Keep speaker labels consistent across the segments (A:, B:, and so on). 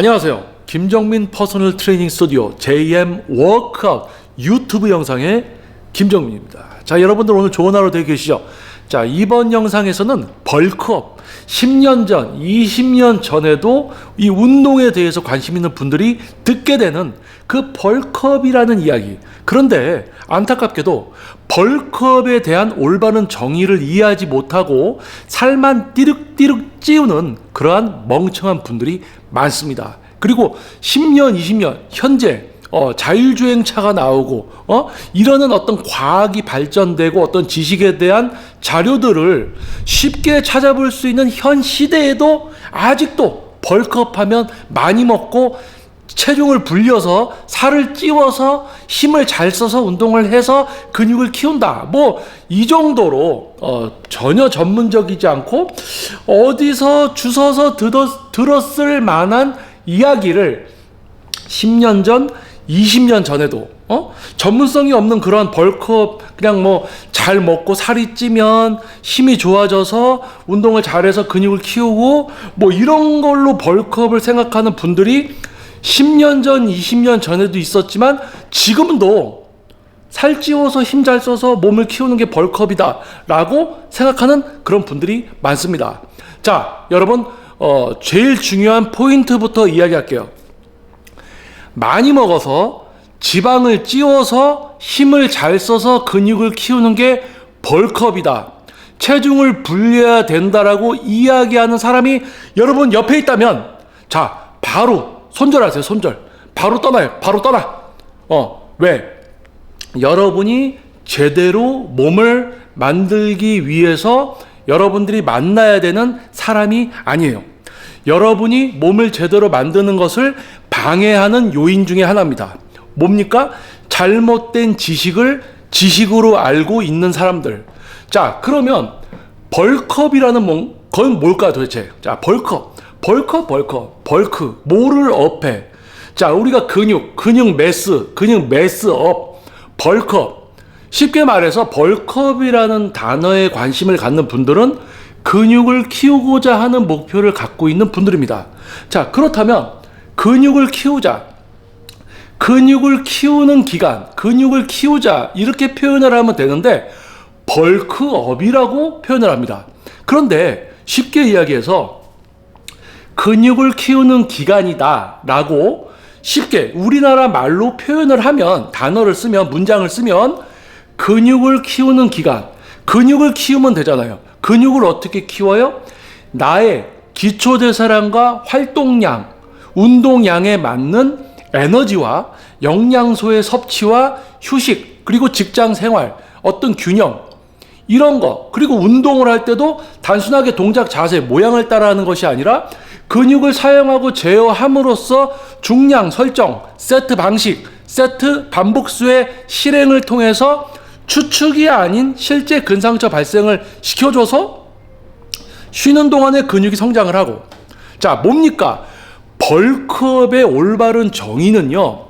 A: 안녕하세요. 김정민 퍼스널 트레이닝 스튜디오 JM 워크아웃 유튜브 영상의 김정민입니다. 자, 여러분들 오늘 좋은 하루 되고 계시죠? 자, 이번 영상에서는 벌크업 10년 전, 20년 전에도 이 운동에 대해서 관심 있는 분들이 듣게 되는 그 벌크업이라는 이야기. 그런데 안타깝게도 벌크업에 대한 올바른 정의를 이해하지 못하고 살만 띠륵띠륵 찌우는 그러한 멍청한 분들이 많습니다. 그리고 10년, 20년 현재 어, 자율주행차가 나오고 어? 이러는 어떤 과학이 발전되고 어떤 지식에 대한 자료들을 쉽게 찾아볼 수 있는 현 시대에도 아직도 벌크업하면 많이 먹고 체중을 불려서 살을 찌워서 힘을 잘 써서 운동을 해서 근육을 키운다. 뭐 이 정도로 어, 전혀 전문적이지 않고 어디서 주워서 들었, 들었을 만한 이야기를 10년 전, 20년 전에도 어? 전문성이 없는 그러한 벌크업 그냥 뭐 잘 먹고 살이 찌면 힘이 좋아져서 운동을 잘해서 근육을 키우고 뭐 이런 걸로 벌크업을 생각하는 분들이 10년 전, 20년 전에도 있었지만 지금도 살 찌워서 힘 잘 써서 몸을 키우는 게 벌크업이다 라고 생각하는 그런 분들이 많습니다. 자, 여러분, 어, 제일 중요한 포인트부터 이야기할게요. 많이 먹어서 지방을 찌워서 힘을 잘 써서 근육을 키우는 게 벌크업이다. 체중을 불려야 된다라고 이야기하는 사람이 여러분 옆에 있다면 자, 바로 손절하세요. 손절. 바로 떠나요. 바로 떠나. 어, 왜? 여러분이 제대로 몸을 만들기 위해서 여러분들이 만나야 되는 사람이 아니에요. 여러분이 몸을 제대로 만드는 것을 방해하는 요인 중에 하나입니다. 뭡니까? 잘못된 지식을 지식으로 알고 있는 사람들. 자, 그러면 벌크업이라는 뭐, 건 뭘까 도대체? 자, 벌크업. 벌크업, 벌크업. 벌크. 뭐를 업해? 자, 우리가 근육, 근육 매스, 근육 매스업, 벌크업. 쉽게 말해서 벌크업이라는 단어에 관심을 갖는 분들은 근육을 키우고자 하는 목표를 갖고 있는 분들입니다. 자, 그렇다면 근육을 키우자. 근육을 키우는 기간, 근육을 키우자. 이렇게 표현을 하면 되는데 벌크업이라고 표현을 합니다. 그런데 쉽게 이야기해서 근육을 키우는 기간이다. 라고 쉽게 우리나라 말로 표현을 하면 단어를 쓰면 문장을 쓰면 근육을 키우는 기간, 근육을 키우면 되잖아요. 근육을 어떻게 키워요? 나의 기초대사량과 활동량, 운동량에 맞는 에너지와 영양소의 섭취와 휴식, 그리고 직장 생활, 어떤 균형, 이런 거, 그리고 운동을 할 때도 단순하게 동작 자세, 모양을 따라하는 것이 아니라 근육을 사용하고 제어함으로써 중량 설정, 세트 방식, 세트 반복수의 실행을 통해서 추측이 아닌 실제 근상처 발생을 시켜줘서 쉬는 동안에 근육이 성장을 하고. 자 뭡니까 벌크업의 올바른 정의는요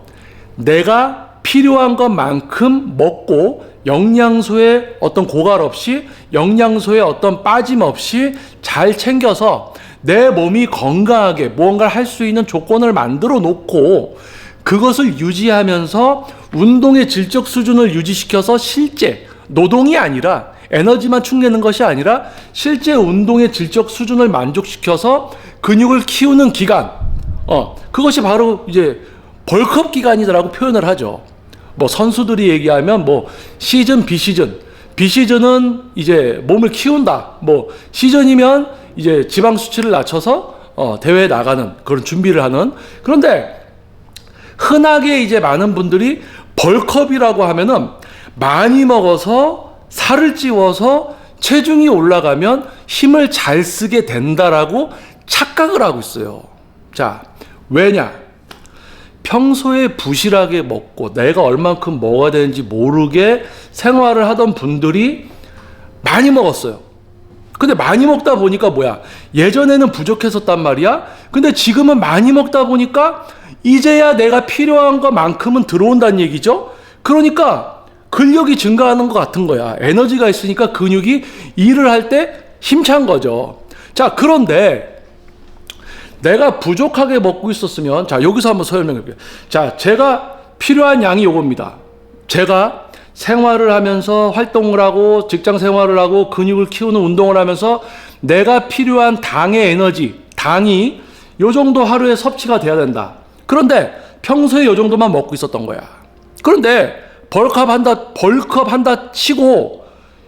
A: 내가 필요한 것만큼 먹고 영양소의 어떤 고갈 없이 영양소의 어떤 빠짐 없이 잘 챙겨서 내 몸이 건강하게 무언가를 할 수 있는 조건을 만들어 놓고 그것을 유지하면서 운동의 질적 수준을 유지시켜서 실제 노동이 아니라 에너지만 축내는 것이 아니라 실제 운동의 질적 수준을 만족시켜서 근육을 키우는 기간, 어, 그것이 바로 이제 벌크업 기간이라고 표현을 하죠. 뭐 선수들이 얘기하면 뭐 시즌, 비시즌, 비시즌은 이제 몸을 키운다. 뭐 시즌이면 이제 지방 수치를 낮춰서 어, 대회에 나가는 그런 준비를 하는 그런데 흔하게 이제 많은 분들이 벌컵이라고 하면은 많이 먹어서 살을 찌워서 체중이 올라가면 힘을 잘 쓰게 된다라고 착각을 하고 있어요. 자, 왜냐? 평소에 부실하게 먹고 내가 얼만큼 먹어야 되는지 모르게 생활을 하던 분들이 많이 먹었어요. 근데 많이 먹다 보니까 뭐야? 예전에는 부족했었단 말이야? 근데 지금은 많이 먹다 보니까 이제야 내가 필요한 것만큼은 들어온다는 얘기죠. 그러니까 근력이 증가하는 것 같은 거야. 에너지가 있으니까 근육이 일을 할 때 힘찬 거죠. 자, 그런데 내가 부족하게 먹고 있었으면 자 여기서 한번 설명해 볼게요. 자 제가 필요한 양이 요겁니다. 제가 생활을 하면서 활동을 하고 직장 생활을 하고 근육을 키우는 운동을 하면서 내가 필요한 당의 에너지, 당이 요 정도 하루에 섭취가 돼야 된다. 그런데 평소에 요 정도만 먹고 있었던 거야. 그런데 벌크업 한다, 벌크업 한다 치고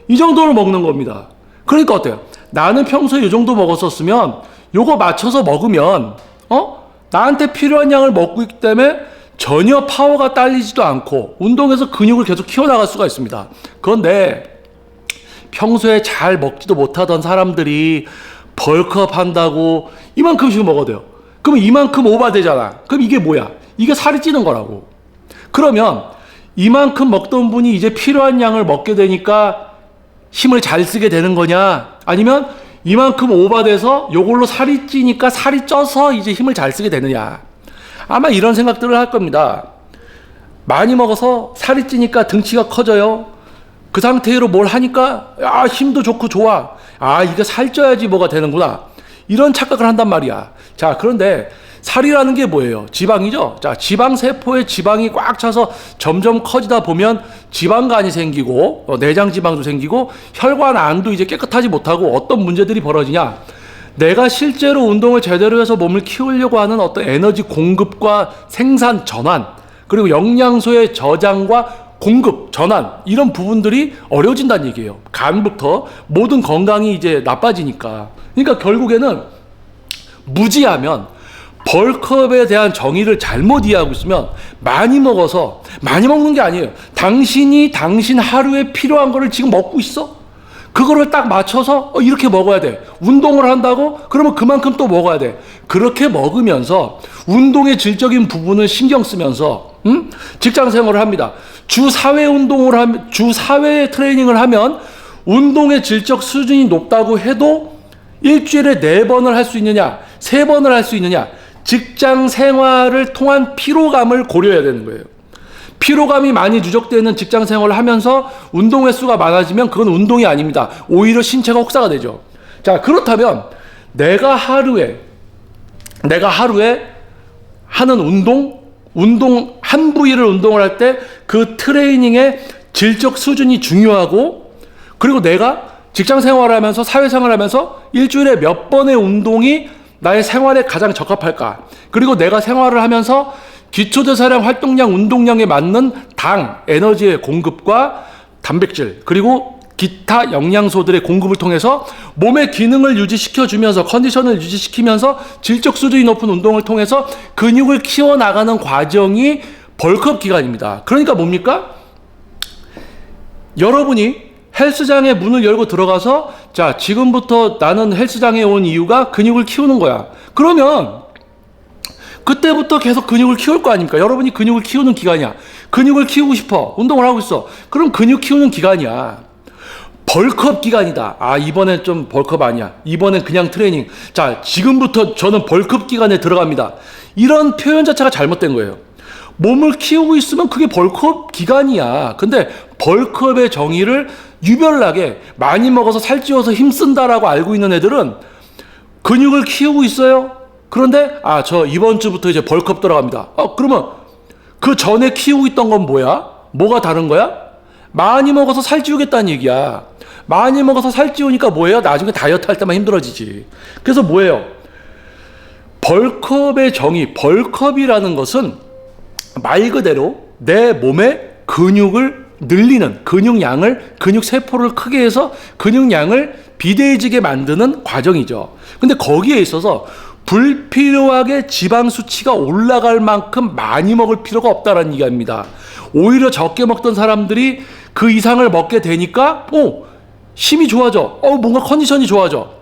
A: 이 정도를 먹는 겁니다. 그러니까 어때요? 나는 평소에 이 정도 먹었었으면 요거 맞춰서 먹으면 어? 나한테 필요한 양을 먹고 있기 때문에 전혀 파워가 딸리지도 않고 운동에서 근육을 계속 키워나갈 수가 있습니다. 그런데 평소에 잘 먹지도 못하던 사람들이 벌크업 한다고 이만큼씩 먹어도 돼요. 그럼 이만큼 오바되잖아. 그럼 이게 뭐야? 이게 살이 찌는 거라고. 그러면 이만큼 먹던 분이 이제 필요한 양을 먹게 되니까 힘을 잘 쓰게 되는 거냐? 아니면 이만큼 오바돼서 요걸로 살이 찌니까 살이 쪄서 이제 힘을 잘 쓰게 되느냐? 아마 이런 생각들을 할 겁니다. 많이 먹어서 살이 찌니까 등치가 커져요. 그 상태로 뭘 하니까 아 힘도 좋고 좋아. 아 이게 살쪄야지 뭐가 되는구나. 이런 착각을 한단 말이야. 자 그런데 살이라는 게 뭐예요? 지방이죠. 자 지방 세포에 지방이 꽉 차서 점점 커지다 보면 지방간이 생기고 어, 내장 지방도 생기고 혈관 안도 이제 깨끗하지 못하고 어떤 문제들이 벌어지냐? 내가 실제로 운동을 제대로 해서 몸을 키우려고 하는 어떤 에너지 공급과 생산 전환 그리고 영양소의 저장과 공급, 전환 이런 부분들이 어려워진다는 얘기예요. 간부터 모든 건강이 이제 나빠지니까. 그러니까 결국에는 무지하면 벌크업에 대한 정의를 잘못 이해하고 있으면 많이 먹어서 많이 먹는 게 아니에요. 당신이 당신 하루에 필요한 거를 지금 먹고 있어? 그거를 딱 맞춰서 어, 이렇게 먹어야 돼. 운동을 한다고? 그러면 그만큼 또 먹어야 돼. 그렇게 먹으면서 운동의 질적인 부분을 신경 쓰면서 음? 직장 생활을 합니다. 주 4회 운동을 하면 주 4회 트레이닝을 하면 운동의 질적 수준이 높다고 해도 일주일에 네 번을 할 수 있느냐, 세 번을 할 수 있느냐, 직장 생활을 통한 피로감을 고려해야 되는 거예요. 피로감이 많이 누적되는 직장 생활을 하면서 운동 횟수가 많아지면 그건 운동이 아닙니다. 오히려 신체가 혹사가 되죠. 자, 그렇다면 내가 하루에 내가 하루에 하는 운동, 운동 한 부위를 운동을 할 때 그 트레이닝의 질적 수준이 중요하고 그리고 내가 직장 생활을 하면서 사회 생활을 하면서 일주일에 몇 번의 운동이 나의 생활에 가장 적합할까? 그리고 내가 생활을 하면서 기초대사량 활동량 운동량에 맞는 당 에너지의 공급과 단백질 그리고 기타 영양소들의 공급을 통해서 몸의 기능을 유지시켜 주면서 컨디션을 유지시키면서 질적 수준이 높은 운동을 통해서 근육을 키워 나가는 과정이 벌크업 기간입니다. 그러니까 뭡니까? 여러분이 헬스장에 문을 열고 들어가서 자, 지금부터 나는 헬스장에 온 이유가 근육을 키우는 거야. 그러면 그때부터 계속 근육을 키울 거 아닙니까? 여러분이 근육을 키우는 기간이야. 근육을 키우고 싶어. 운동을 하고 있어. 그럼 근육 키우는 기간이야. 벌크업 기간이다. 아, 이번엔 좀 벌크업 아니야. 이번엔 그냥 트레이닝. 자, 지금부터 저는 벌크업 기간에 들어갑니다. 이런 표현 자체가 잘못된 거예요. 몸을 키우고 있으면 그게 벌크업 기간이야. 근데 벌크업의 정의를 유별나게 많이 먹어서 살찌워서 힘쓴다라고 알고 있는 애들은 근육을 키우고 있어요. 그런데 아, 저 이번 주부터 이제 벌크업 들어갑니다. 어, 그러면 그 전에 키우고 있던 건 뭐야? 뭐가 다른 거야? 많이 먹어서 살찌우겠다는 얘기야. 많이 먹어서 살찌우니까 뭐예요? 나중에 다이어트 할 때만 힘들어지지. 그래서 뭐예요? 벌크업의 정의, 벌크업이라는 것은 말 그대로 내 몸의 근육을 늘리는 근육량을 근육 세포를 크게 해서 근육량을 비대해지게 만드는 과정이죠. 근데 거기에 있어서 불필요하게 지방 수치가 올라갈 만큼 많이 먹을 필요가 없다라는 얘기입니다. 오히려 적게 먹던 사람들이 그 이상을 먹게 되니까 어 힘이 좋아져. 어 뭔가 컨디션이 좋아져.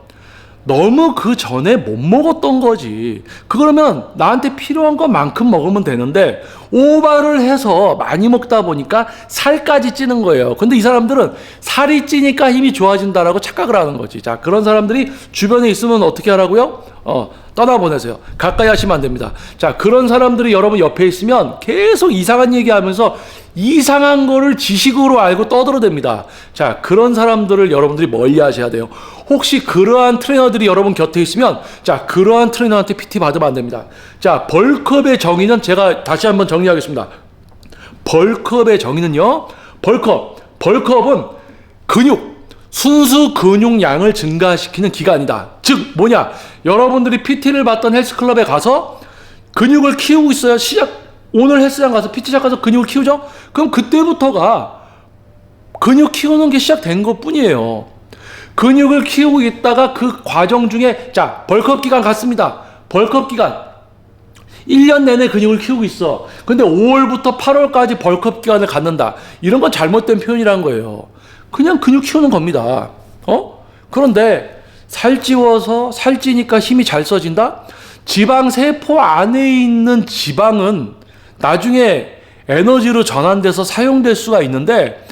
A: 너무 그 전에 못 먹었던 거지. 그러면 나한테 필요한 것만큼 먹으면 되는데 오바를 해서 많이 먹다 보니까 살까지 찌는 거예요. 근데 이 사람들은 살이 찌니까 힘이 좋아진다라고 착각을 하는 거지. 자, 그런 사람들이 주변에 있으면 어떻게 하라고요? 어, 떠나보내세요. 가까이 하시면 안 됩니다. 자, 그런 사람들이 여러분 옆에 있으면 계속 이상한 얘기 하면서 이상한 거를 지식으로 알고 떠들어댑니다. 자, 그런 사람들을 여러분들이 멀리 하셔야 돼요. 혹시 그러한 트레이너들이 여러분 곁에 있으면, 자, 그러한 트레이너한테 PT 받으면 안 됩니다. 자, 벌크업의 정의는 제가 다시 한번 정리하겠습니다. 벌크업의 정의는요, 벌크업. 벌크업은 근육, 순수 근육량을 증가시키는 기간이다. 즉, 뭐냐. 여러분들이 PT를 받던 헬스클럽에 가서 근육을 키우고 있어요. 시작, 오늘 헬스장 가서 PT 장 가서 근육을 키우죠? 그럼 그때부터가 근육 키우는 게 시작된 것 뿐이에요. 근육을 키우고 있다가 그 과정 중에, 자, 벌크업 기간 갔습니다. 벌크업 기간. 1년 내내 근육을 키우고 있어. 근데 5월부터 8월까지 벌크업 기간을 갖는다. 이런 건 잘못된 표현이란 거예요. 그냥 근육 키우는 겁니다. 어? 그런데 살찌워서 살찌니까 힘이 잘 써진다? 지방 세포 안에 있는 지방은 나중에 에너지로 전환돼서 사용될 수가 있는데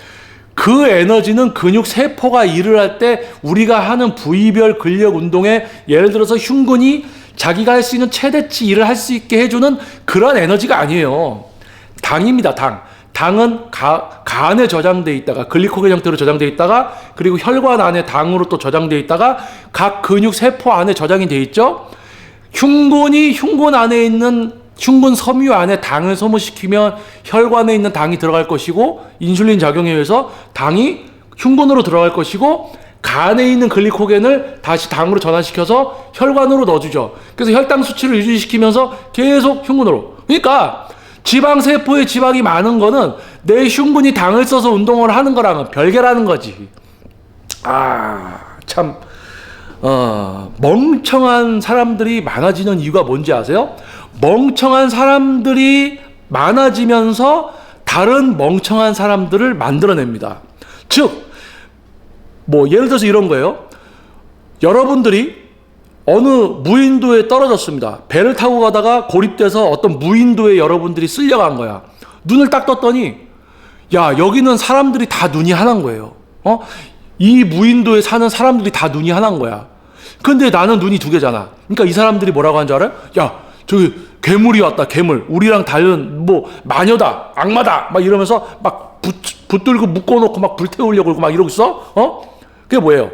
A: 그 에너지는 근육 세포가 일을 할 때 우리가 하는 부위별 근력 운동에 예를 들어서 흉근이 자기가 할 수 있는 최대치 일을 할 수 있게 해주는 그런 에너지가 아니에요. 당입니다, 당. 당은 가, 간에 저장돼 있다가 글리코겐 형태로 저장돼 있다가 그리고 혈관 안에 당으로 또 저장돼 있다가 각 근육 세포 안에 저장이 돼 있죠. 흉근이 흉근 안에 있는 흉근 섬유 안에 당을 소모시키면 혈관에 있는 당이 들어갈 것이고 인슐린 작용에 의해서 당이 흉근으로 들어갈 것이고 간에 있는 글리코겐을 다시 당으로 전환시켜서 혈관으로 넣어주죠. 그래서 혈당 수치를 유지시키면서 계속 흉근으로. 그러니까 지방 세포에 지방이 많은 거는 내 흉근이 당을 써서 운동을 하는 거랑은 별개라는 거지. 아, 참. 어, 멍청한 사람들이 많아지는 이유가 뭔지 아세요? 멍청한 사람들이 많아지면서 다른 멍청한 사람들을 만들어냅니다. 즉, 뭐, 예를 들어서 이런 거예요. 여러분들이 어느 무인도에 떨어졌습니다. 배를 타고 가다가 고립돼서 어떤 무인도에 여러분들이 쓸려간 거야. 눈을 딱 떴더니, 야, 여기는 사람들이 다 눈이 하나인 거예요. 어? 이 무인도에 사는 사람들이 다 눈이 하나인 거야. 근데 나는 눈이 두 개잖아. 그러니까 이 사람들이 뭐라고 하는 줄 알아요? 야, 저기 괴물이 왔다, 괴물. 우리랑 다른 뭐 마녀다, 악마다. 막 이러면서 막 붙, 붙들고 묶어놓고 막 불태우려고 막 이러고 있어? 어? 그게 뭐예요?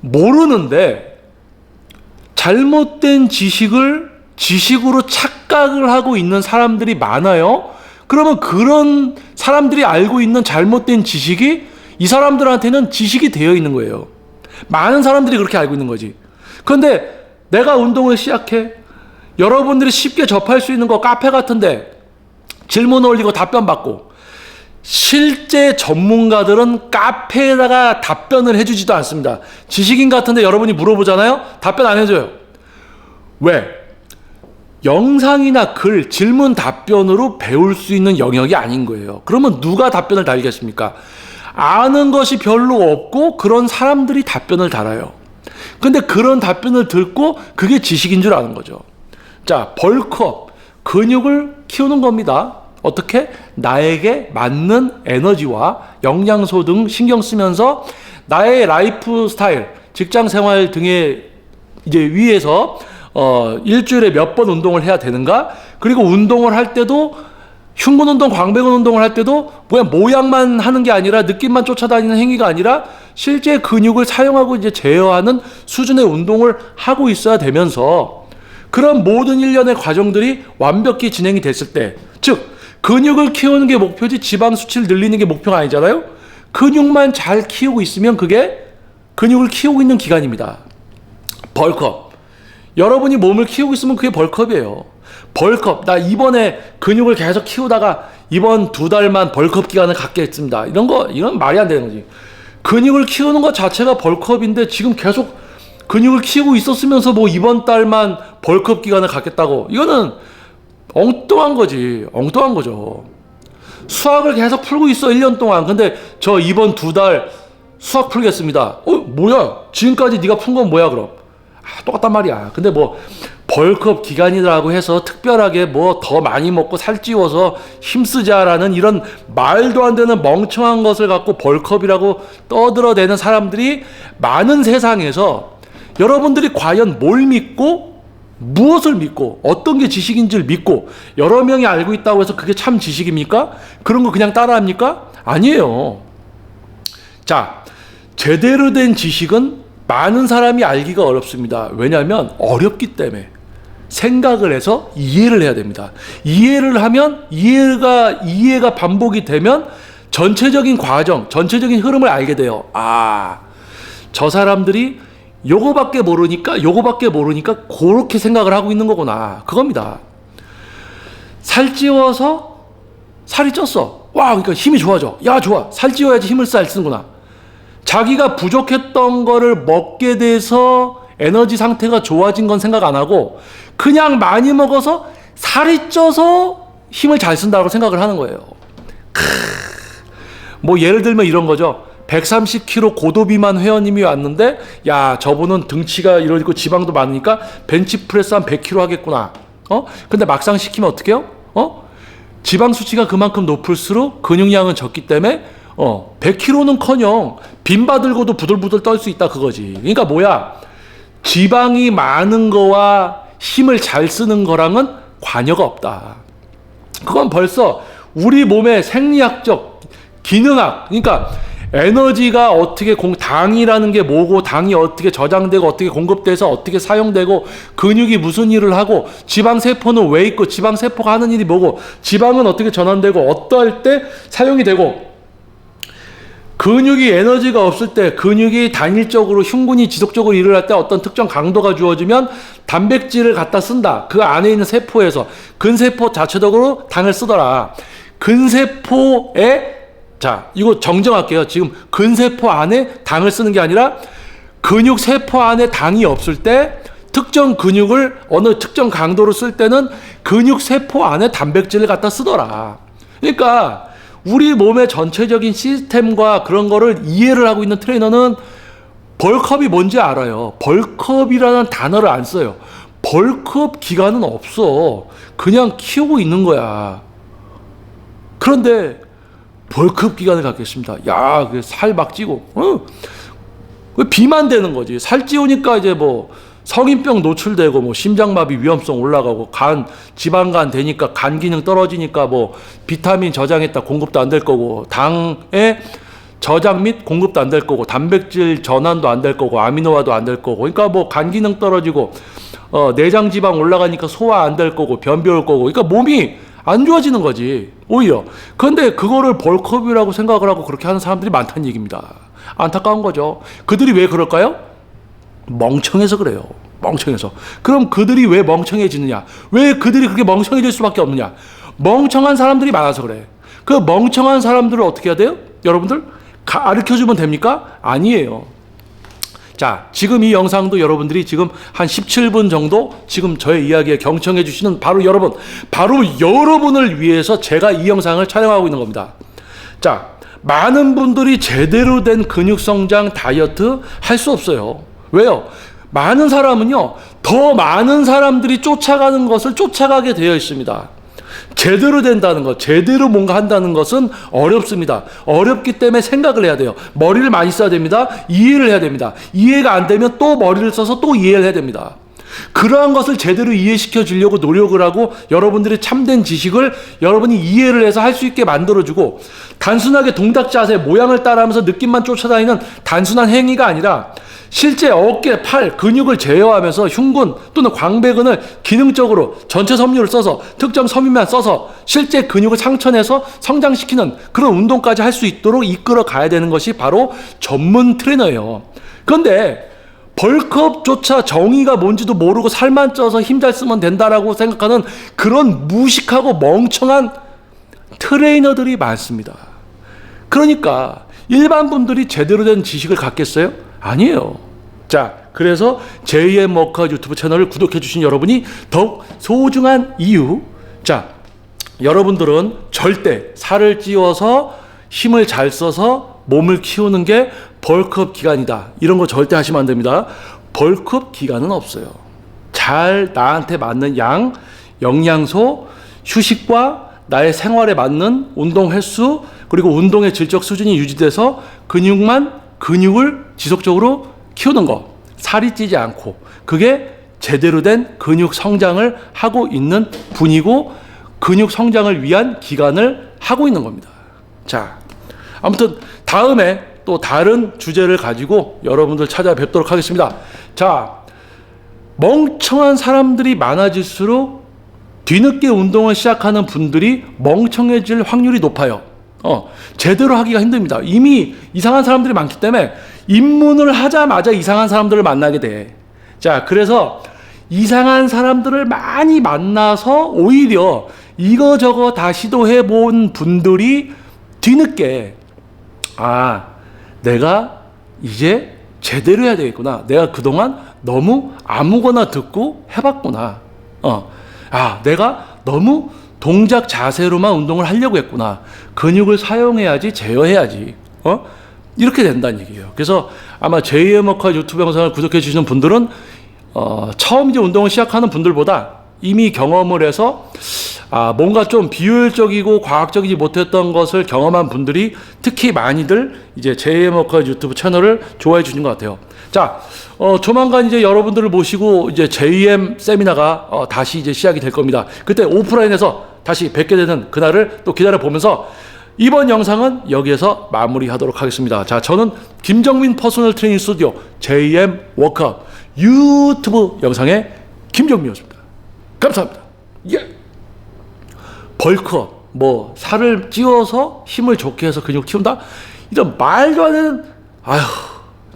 A: 모르는데 잘못된 지식을 지식으로 착각을 하고 있는 사람들이 많아요. 그러면 그런 사람들이 알고 있는 잘못된 지식이 이 사람들한테는 지식이 되어 있는 거예요. 많은 사람들이 그렇게 알고 있는 거지. 그런데 내가 운동을 시작해. 여러분들이 쉽게 접할 수 있는 거 카페 같은데 질문 올리고 답변 받고 실제 전문가들은 카페에다가 답변을 해주지도 않습니다. 지식인 같은데 여러분이 물어보잖아요? 답변 안 해줘요. 왜? 영상이나 글, 질문 답변으로 배울 수 있는 영역이 아닌 거예요. 그러면 누가 답변을 달겠습니까? 아는 것이 별로 없고 그런 사람들이 답변을 달아요. 근데 그런 답변을 듣고 그게 지식인 줄 아는 거죠. 자, 벌크업, 근육을 키우는 겁니다. 어떻게? 나에게 맞는 에너지와 영양소 등 신경 쓰면서 나의 라이프 스타일, 직장 생활 등에 이제 위해서 어, 일주일에 몇 번 운동을 해야 되는가? 그리고 운동을 할 때도 흉근 운동, 광배근 운동을 할 때도 뭐야 모양만 하는 게 아니라 느낌만 쫓아다니는 행위가 아니라 실제 근육을 사용하고 이제 제어하는 수준의 운동을 하고 있어야 되면서 그런 모든 일련의 과정들이 완벽히 진행이 됐을 때, 즉 근육을 키우는 게 목표지 지방 수치를 늘리는 게 목표가 아니잖아요. 근육만 잘 키우고 있으면 그게 근육을 키우고 있는 기간입니다. 벌크업. 여러분이 몸을 키우고 있으면 그게 벌크업이에요. 벌크업. 나 이번에 근육을 계속 키우다가 이번 두 달만 벌크업 기간을 갖게 했습니다. 이런 거, 이건 말이 안 되는 거지. 근육을 키우는 것 자체가 벌크업인데 지금 계속 근육을 키우고 있었으면서 뭐 이번 달만 벌크업 기간을 갖겠다고. 이거는 엉뚱한 거지. 엉뚱한 거죠. 수학을 계속 풀고 있어, 1년 동안. 근데 저 이번 두 달 수학 풀겠습니다. 어, 뭐야? 지금까지 네가 푼 건 뭐야, 그럼? 아, 똑같단 말이야. 근데 뭐 벌크업 기간이라고 해서 특별하게 뭐 더 많이 먹고 살찌워서 힘쓰자라는 이런 말도 안 되는 멍청한 것을 갖고 벌크업이라고 떠들어대는 사람들이 많은 세상에서 여러분들이 과연 뭘 믿고 무엇을 믿고 어떤 게 지식인지를 믿고 여러 명이 알고 있다고 해서 그게 참 지식입니까? 그런 거 그냥 따라합니까? 아니에요. 자, 제대로 된 지식은 많은 사람이 알기가 어렵습니다. 왜냐하면 어렵기 때문에 생각을 해서 이해를 해야 됩니다. 이해를 하면 이해가 이해가 반복이 되면 전체적인 과정, 전체적인 흐름을 알게 돼요. 아, 저 사람들이 요거밖에 모르니까 요거밖에 모르니까 그렇게 생각을 하고 있는 거구나. 그겁니다. 살 찌워서 살이 쪘어. 와, 그러니까 힘이 좋아져. 야, 좋아. 살 찌워야지 힘을 쌀 쓰는구나. 자기가 부족했던 거를 먹게 돼서 에너지 상태가 좋아진 건 생각 안 하고 그냥 많이 먹어서 살이 쪄서 힘을 잘 쓴다고 생각을 하는 거예요. 크. 뭐 예를 들면 이런 거죠. 130kg 고도 비만 회원님이 왔는데 야 저분은 등치가 이러고 지방도 많으니까 벤치프레스 한 100kg 하겠구나. 어? 근데 막상 시키면 어떡해요? 어? 지방 수치가 그만큼 높을수록 근육량은 적기 때문에 어 100kg는커녕 빈바 들고도 부들부들 떨 수 있다 그거지. 그러니까 뭐야? 지방이 많은 거와 힘을 잘 쓰는 거랑은 관여가 없다. 그건 벌써 우리 몸의 생리학적 기능학 그러니까 에너지가 어떻게 공 당이라는 게 뭐고 당이 어떻게 저장되고 어떻게 공급돼서 어떻게 사용되고 근육이 무슨 일을 하고 지방 세포는 왜 있고 지방 세포가 하는 일이 뭐고 지방은 어떻게 전환되고 어떠할 때 사용이 되고 근육이 에너지가 없을 때 근육이 단일적으로 흉근이 지속적으로 일을 할 때 어떤 특정 강도가 주어지면 단백질을 갖다 쓴다. 그 안에 있는 세포에서 근세포 자체적으로 당을 쓰더라. 근세포에 자, 이거 정정할게요. 지금 근세포 안에 당을 쓰는 게 아니라 근육 세포 안에 당이 없을 때 특정 근육을 어느 특정 강도로 쓸 때는 근육 세포 안에 단백질을 갖다 쓰더라. 그러니까 우리 몸의 전체적인 시스템과 그런 거를 이해를 하고 있는 트레이너는 벌크업이 뭔지 알아요. 벌크업이라는 단어를 안 써요. 벌크업 기간은 없어. 그냥 키우고 있는 거야. 그런데 벌크업 기간을 갖겠습니다. 야, 살막 찌고, 어? 비만 되는 거지. 살 찌우니까 이제 뭐 성인병 노출되고 뭐 심장마비 위험성 올라가고 간 지방간 되니까 간 기능 떨어지니까 뭐 비타민 저장했다 공급도 안 될 거고 당의 저장 및 공급도 안 될 거고 단백질 전환도 안 될 거고 아미노화도 안 될 거고 그러니까 뭐 간 기능 떨어지고 어 내장 지방 올라가니까 소화 안 될 거고 변비 올 거고 그러니까 몸이 안 좋아지는 거지 오히려 그런데 그거를 벌크업이라고 생각을 하고 그렇게 하는 사람들이 많다는 얘기입니다 안타까운 거죠 그들이 왜 그럴까요? 멍청해서 그래요. 멍청해서. 그럼 그들이 왜 멍청해지느냐? 왜 그들이 그렇게 멍청해질 수밖에 없느냐? 멍청한 사람들이 많아서 그래. 그 멍청한 사람들을 어떻게 해야 돼요? 여러분들 가르쳐 주면 됩니까? 아니에요. 자, 지금 이 영상도 여러분들이 지금 한 17분 정도 지금 저의 이야기에 경청해 주시는 바로 여러분, 바로 여러분을 위해서 제가 이 영상을 촬영하고 있는 겁니다. 자, 많은 분들이 제대로 된 근육 성장 다이어트 할 수 없어요. 왜요? 많은 사람은요, 더 많은 사람들이 쫓아가는 것을 쫓아가게 되어 있습니다. 제대로 된다는 것, 제대로 뭔가 한다는 것은 어렵습니다. 어렵기 때문에 생각을 해야 돼요. 머리를 많이 써야 됩니다. 이해를 해야 됩니다. 이해가 안 되면 또 머리를 써서 또 이해를 해야 됩니다. 그러한 것을 제대로 이해시켜 주려고 노력을 하고 여러분들이 참된 지식을 여러분이 이해를 해서 할 수 있게 만들어주고 단순하게 동작 자세 모양을 따라하면서 느낌만 쫓아다니는 단순한 행위가 아니라 실제 어깨, 팔, 근육을 제어하면서 흉근 또는 광배근을 기능적으로 전체 섬유를 써서 특정 섬유만 써서 실제 근육을 상처내서 성장시키는 그런 운동까지 할 수 있도록 이끌어 가야 되는 것이 바로 전문 트레이너예요. 그런데 벌크업조차 정의가 뭔지도 모르고 살만 쪄서 힘 잘 쓰면 된다라고 생각하는 그런 무식하고 멍청한 트레이너들이 많습니다. 그러니까 일반 분들이 제대로 된 지식을 갖겠어요? 아니에요. 자, 그래서 JM 워커 유튜브 채널을 구독해 주신 여러분이 더욱 소중한 이유. 자, 여러분들은 절대 살을 찌워서 힘을 잘 써서 몸을 키우는 게 벌크업 기간이다. 이런 거 절대 하시면 안 됩니다. 벌크업 기간은 없어요. 잘 나한테 맞는 양, 영양소, 휴식과 나의 생활에 맞는 운동 횟수, 그리고 운동의 질적 수준이 유지돼서 근육만 근육을 지속적으로 키우는 거. 살이 찌지 않고. 그게 제대로 된 근육 성장을 하고 있는 분이고 근육 성장을 위한 기간을 하고 있는 겁니다. 자, 아무튼 다음에 또 다른 주제를 가지고 여러분들 찾아뵙도록 하겠습니다. 자, 멍청한 사람들이 많아질수록 뒤늦게 운동을 시작하는 분들이 멍청해질 확률이 높아요. 어, 제대로 하기가 힘듭니다. 이미 이상한 사람들이 많기 때문에 입문을 하자마자 이상한 사람들을 만나게 돼. 자, 그래서 이상한 사람들을 많이 만나서 오히려 이거저거 다 시도해 본 분들이 뒤늦게 아, 내가 이제 제대로 해야 되겠구나. 내가 그동안 너무 아무거나 듣고 해봤구나. 어, 아, 내가 너무 동작 자세로만 운동을 하려고 했구나. 근육을 사용해야지, 제어해야지. 어? 이렇게 된다는 얘기예요. 그래서 아마 제2의 워커 유튜브 영상을 구독해 주시는 분들은 어, 처음 이제 운동을 시작하는 분들보다 이미 경험을 해서 아, 뭔가 좀 비효율적이고 과학적이지 못했던 것을 경험한 분들이 특히 많이들 이제 제2의 워커 유튜브 채널을 좋아해 주는 것 같아요. 자, 어, 조만간 이제 여러분들을 모시고 이제 JM 세미나가 어, 다시 이제 시작이 될 겁니다. 그때 오프라인에서 다시 뵙게 되는 그날을 또 기다려 보면서 이번 영상은 여기에서 마무리하도록 하겠습니다. 자, 저는 김정민 퍼스널 트레이닝 스튜디오 JM 워크아웃 유튜브 영상의 김정민이었습니다. 감사합니다. 예. 벌크업, 뭐 살을 찌워서 힘을 좋게 해서 근육 키운다? 이런 말도 안 되는 아휴,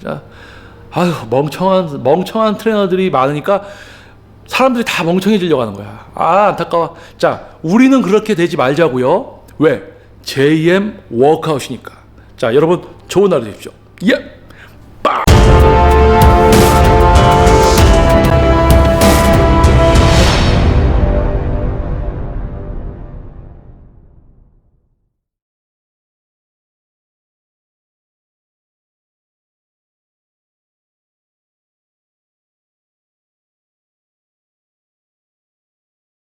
A: 자, 아휴 멍청한 멍청한 트레이너들이 많으니까 사람들이 다 멍청해지려고 하는 거야. 아 안타까워. 자, 우리는 그렇게 되지 말자고요. 왜? JM 워크아웃이니까. 자, 여러분 좋은 하루 되십시오. 예.